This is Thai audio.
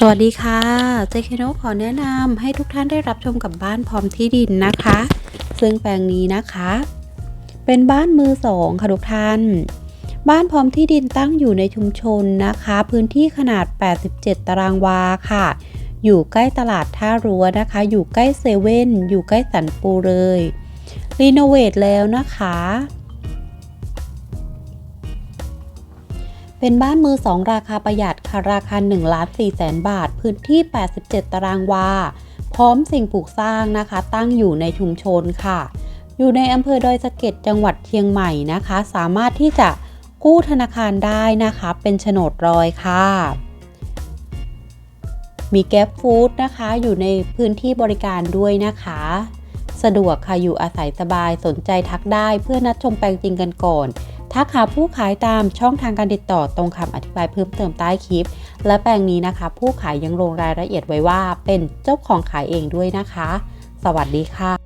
สวัสดีค่ะ เจคโนขอแนะนำให้ทุกท่านได้รับชมกับบ้านพร้อมที่ดินนะคะ ซึ่งแปลงนี้นะคะ เป็นบ้านมือสองค่ะทุกท่าน บ้านพร้อมที่ดินตั้งอยู่ในชุมชนนะคะ พื้นที่ขนาด 87 ตารางวาค่ะ อยู่ใกล้ตลาดท่ารั้วนะคะ อยู่ใกล้เซเว่น อยู่ใกล้สันปูเลย รีโนเวทแล้วนะคะ เป็นบ้านมือสองราคาประหยัดค่ะราคา1ล้าน4แสนบาท พื้นที่ 87 ตารางวา พร้อมสิ่งปลูกสร้างนะคะ ตั้งอยู่ในชุมชนค่ะ อยู่ในอำเภอดอยสะเก็ดจังหวัดเชียงใหม่นะคะ สามารถที่จะกู้ธนาคารได้นะคะ เป็นโฉนดรอยค่ะ มีแก๊ปฟู้ดนะคะ อยู่ในพื้นที่บริการด้วยนะคะ สะดวกค่ะอยู่อาศัยสบายสนใจทักได้เพื่อนัดชมแปลงจริงกันก่อน ทักหาผู้ขายตามช่องทางการติดต่อตรงคำอธิบายเพิ่มเติมใต้คลิป และแปลงนี้นะคะ ผู้ขายยังลงรายละเอียดไว้ว่าเป็นเจ้าของขายเองด้วยนะคะ สวัสดีค่ะ